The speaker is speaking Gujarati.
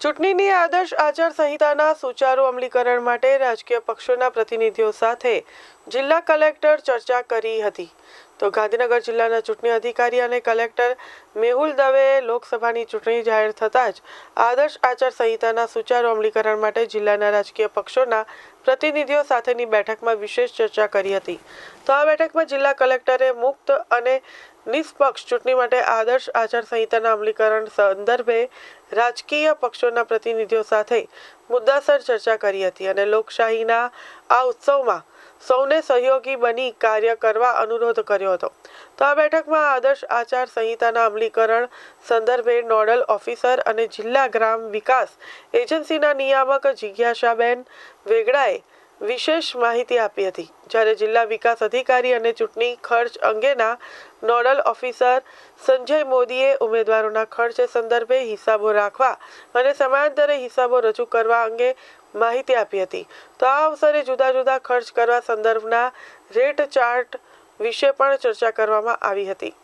ચૂંટણીની આદર્શ આચાર સંહિતાના સુચારુ અમલીકરણ માટે રાજકીય પક્ષોના પ્રતિનિધિઓ સાથે જિલ્લા કલેક્ટર ચર્ચા કરી હતી. તો ગાંધીનગર જિલ્લાના ચૂંટણી અધિકારી અને કલેક્ટર મેહુલ દવેએ લોકસભાની ચૂંટણી જાહેર થતાં જ આદર્શ આચાર સંહિતાના સુચારુ અમલીકરણ માટે જિલ્લાના રાજકીય પક્ષોના પ્રતિનિધિઓ સાથેની બેઠકમાં વિશેષ ચર્ચા કરી હતી. તો આ બેઠકમાં જિલ્લા કલેક્ટરે મુક્ત અને નિષ્પક્ષ ચૂંટણી માટે આદર્શ આચાર સંહિતાના અમલીકરણ સંદર્ભે રાજકીય પક્ષોના પ્રતિનિધિઓ સાથે મુદ્દાસર ચર્ચા કરી હતી અને લોકશાહીના આ ઉત્સવમાં સૌને સહયોગી બની કાર્ય કરવા અનુરોધ કર્યો હતો. તો આ બેઠકમાં આદર્શ આચાર સંહિતાના અમલીકરણ સંદર્ભે નોડલ ઓફિસર અને જિલ્લા ગ્રામ વિકાસ એજન્સીના નિયામક જિજ્ઞાસાબેન વેગડાએ વિશેષ માહિતી આપી હતી, જ્યારે જિલ્લા વિકાસ અધિકારી અને ચૂંટણી ખર્ચ અંગેના નોડલ ઓફિસર સંજય મોદીએ ઉમેદવારોના ખર્ચ સંદર્ભે હિસાબો રાખવા અને સમયાંતરે હિસાબો રજૂ કરવા અંગે માહિતી આપી હતી. તો આ અવસરે જુદા જુદા ખર્ચ કરવા સંદર્ભના રેટ ચાર્ટ વિશે પણ ચર્ચા કરવામાં આવી હતી.